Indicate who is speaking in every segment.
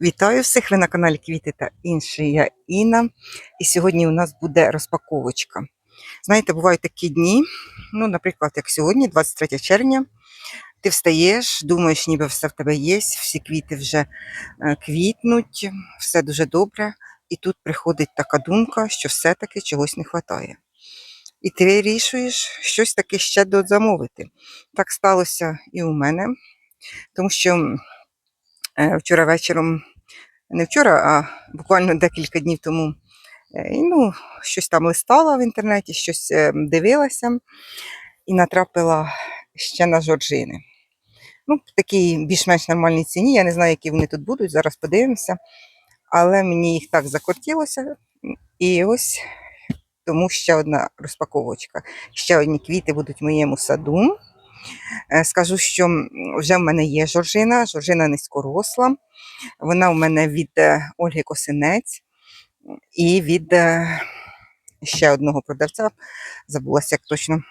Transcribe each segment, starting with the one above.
Speaker 1: Вітаю всіх! Ви на каналі Квіти та інші. Я Інна. І сьогодні у нас буде розпаковочка. Знаєте, бувають такі дні, ну, наприклад, як сьогодні, 23 червня. Ти встаєш, думаєш, ніби все в тебе є, всі квіти вже е, квітнуть, все дуже добре. І тут приходить така думка, що все-таки чогось не вистачає. І ти вирішуєш щось таке ще дозамовити. Так сталося і у мене, тому що вчора вечором не вчора, а буквально декілька днів тому. е, і, Ну, щось там листала в інтернеті, щось е, дивилася і натрапила ще на жоржини. Ну, в такій більш-менш нормальній ціні. Я не знаю, які вони тут будуть, зараз подивимося. Але мені їх так закортілося. І ось тому ще одна розпаковочка. Ще одні квіти будуть в моєму саду. Е, Скажу, що вже в мене є жоржина, жоржина низькоросла. Вона у мене від е, Ольги Косинець і від е, ще одного продавця, забулася як точно.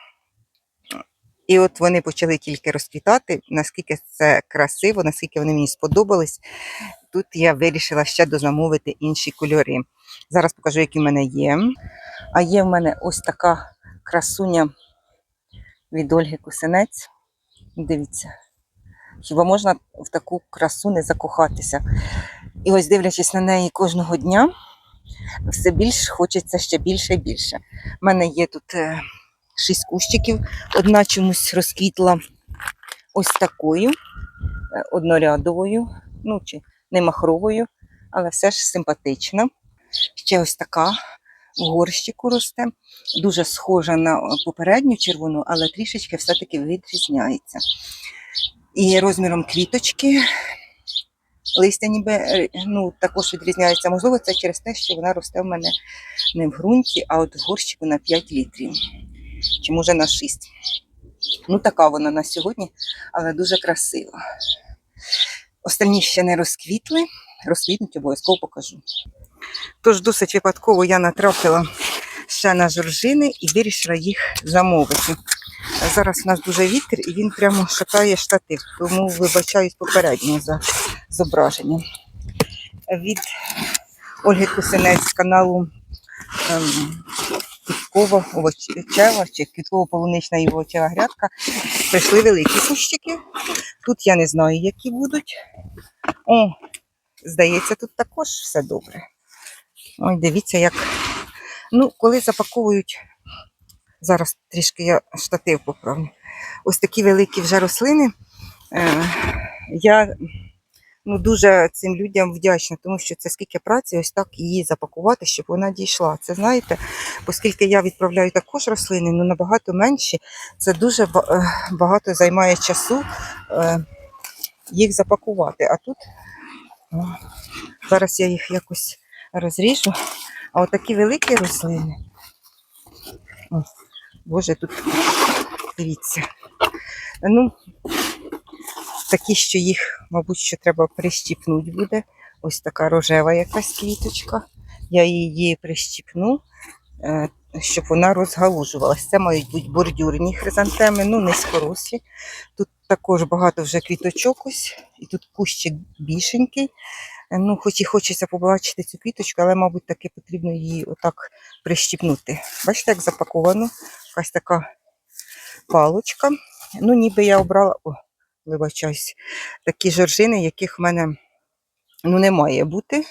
Speaker 1: І от вони почали тільки розквітати, наскільки це красиво, наскільки вони мені сподобались. Тут я вирішила ще дозамовити інші кольори. Зараз покажу, які в мене є. А є в мене ось така красуня від Ольги Косинець. Дивіться, хіба можна в таку красу не закохатися? І ось дивлячись на неї кожного дня, все більш хочеться ще більше і більше. У мене є тут е, шість кущиків, одна чомусь розквітла ось такою, е, однорядовою, ну чи не махровою, але все ж симпатична. Ще ось така в горщику росте, дуже схожа на е, попередню червону, але трішечки все-таки відрізняється. І розміром квіточки листя ніби е, ну, також відрізняється. Можливо, це через те, що вона росте в мене не в ґрунті, а от в горщику на 5 літрів. Чи може на 6. Ну, така вона на сьогодні, але дуже красива. Останні ще не розквітли, розквітнуть, обов'язково покажу. Тож досить випадково я натрапила ще на жоржини і вирішила їх замовити. Зараз у нас дуже вітер і він прямо шатає штатив, тому вибачаюсь попередньо за зображення. Від Ольги Кусинець з каналу ем, Квіткова овочева чи квітково-полунична і овочева грядка. Прийшли великі кущики. Тут я не знаю, які будуть. О, здається, тут також все добре. Ой, дивіться, як. Ну, коли запаковують. Зараз трішки я штатив поправлю. Ось такі великі вже рослини. Е, я ну, дуже цим людям вдячна, тому що це скільки праці, ось так її запакувати, щоб вона дійшла. Це знаєте, оскільки я відправляю також рослини, ну набагато менші, це дуже е, багато займає часу е, їх запакувати. А тут зараз я їх якось розріжу. А отакі великі рослини. О, Боже, тут дивіться. Ну, такі, що їх, мабуть, що треба прищіпнути буде. Ось така рожева якась квіточка. Я її прищіпну, е, щоб вона розгалужувалася. Це мають бути бордюрні хризантеми, ну низькорослі. Тут також багато вже квіточок ось, і тут кущик більшенький. Ну, хоч і хочеться побачити цю квіточку, але, мабуть, таки потрібно її отак прищіпнути. Бачите, як запаковано. Якась така палочка. Ну, ніби я обрала. О, вибачаюсь, такі жоржини, яких в мене ну, не має бути.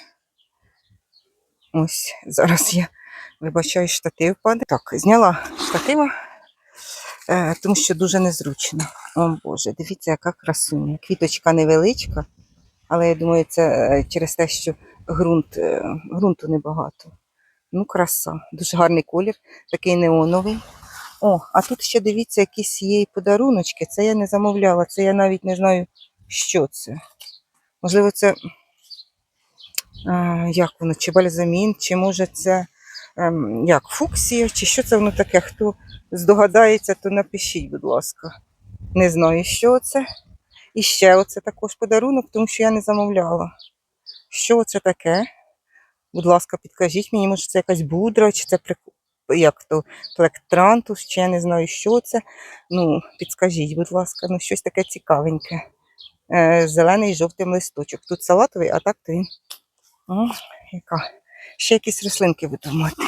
Speaker 1: Ось, зараз я вибачаю, штатив падає. Так, зняла штатива, е, тому що дуже незручно. О Боже, дивіться, яка красуня. Квіточка невеличка, але я думаю, це е, через те, що ґрунт, е, ґрунту небагато. Ну, краса, дуже гарний колір, такий неоновий. О, а тут ще дивіться, якісь є подаруночки. Це я не замовляла, це я навіть не знаю, що це. Можливо, це а, як воно, чи бальзамін, чи може це як фуксія, чи що це воно таке? Хто здогадається, то напишіть, будь ласка. Не знаю, що це. І ще оце також подарунок, тому що я не замовляла. Що це таке? Будь ласка, підкажіть мені, може це якась будра, чи це як то плектрантус, чи я не знаю, що це. Ну, підскажіть, будь ласка, ну щось таке цікавеньке. е, зелений з жовтим листочок. Тут салатовий, а так то він. О, яка. Ще якісь рослинки буду мати.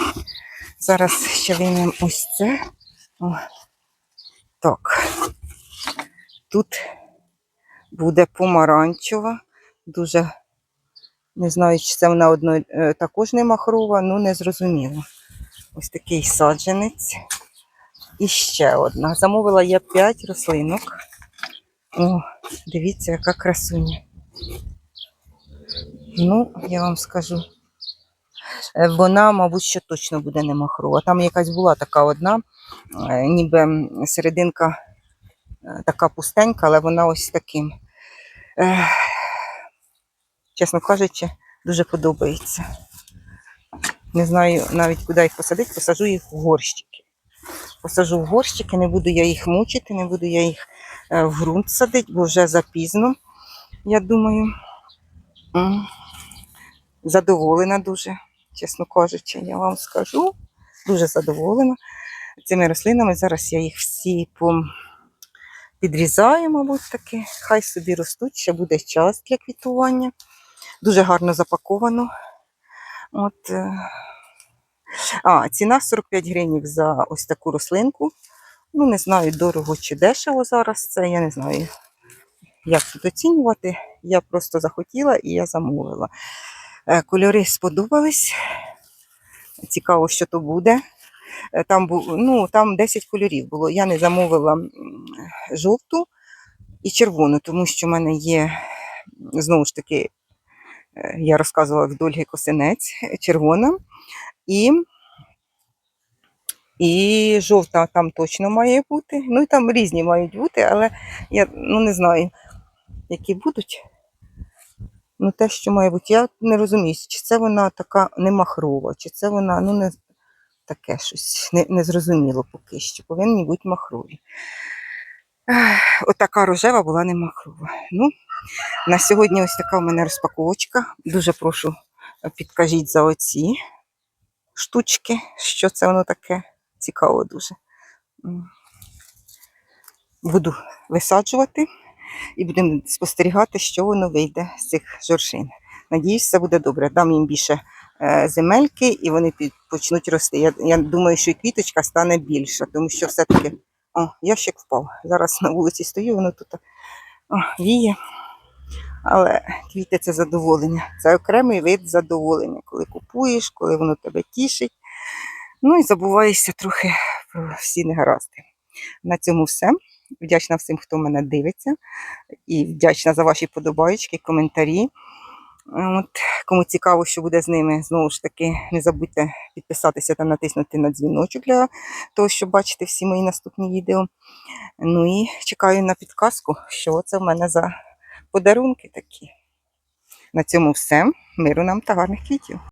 Speaker 1: Зараз ще виймемо ось це. О, так. Тут буде помаранчева. Дуже не знаю, чи це вона одно, е, також не махрова, ну не зрозуміло. Ось такий саджанець. І ще одна. Замовила я 5 рослинок. О, дивіться, яка красуня. Ну, я вам скажу. Е, Вона, мабуть, що точно буде не махрова. Там якась була така одна, е, ніби серединка е, така пустенька, але вона ось таким. Чесно кажучи, дуже подобається. Не знаю навіть, куди їх посадити, посажу їх в горщики. Посажу в горщики, не буду я їх мучити, не буду я їх в ґрунт садити, бо вже запізно, я думаю. Задоволена дуже, чесно кажучи, я вам скажу. Дуже задоволена цими рослинами. Зараз я їх всі підрізаю, мабуть, таки. Хай собі ростуть, ще буде час для квітування. Дуже гарно запаковано. От, е, а, ціна 45 гривень за ось таку рослинку. Ну, не знаю, дорого чи дешево зараз це, я не знаю, як тут оцінювати. Я просто захотіла і я замовила. Е, Кольори сподобались. Цікаво, що то буде. Е, Там, ну, там 10 кольорів було. Я не замовила жовту і червону, тому що в мене є, знову ж таки, е, я розказувала в Дольги Косинець, червона. І, і жовта там точно має бути. Ну і там різні мають бути, але я ну, не знаю, які будуть. Ну, те, що має бути, я не розумію, чи це вона така не махрова, чи це вона, ну, не таке щось не, не зрозуміло поки що. Повинні бути махрові. Отака рожева була не махрова. Ну, на сьогодні ось така у мене розпаковочка. Дуже прошу е, підкажіть за оці штучки, що це воно таке. Цікаво дуже. Буду висаджувати і будемо спостерігати, що воно вийде з цих жоршин. Надіюсь, все буде добре. Дам їм більше е, земельки і вони почнуть рости. Я, я думаю, що і квіточка стане більша, тому що все-таки о, ящик впав. Зараз на вулиці стою, воно тут о, віє. Але квіти це задоволення. Це окремий вид задоволення, коли купуєш, коли воно тебе тішить. Ну і забуваєшся трохи про всі негаразди. На цьому все. Вдячна всім, хто мене дивиться, і вдячна за ваші подобаючки, коментарі. От, кому цікаво, що буде з ними, знову ж таки, не забудьте підписатися та натиснути на дзвіночок для того, щоб бачити всі мої наступні відео. Ну і чекаю на підказку, що це в мене за подарунки такі. На цьому все. Миру нам та гарних квітів.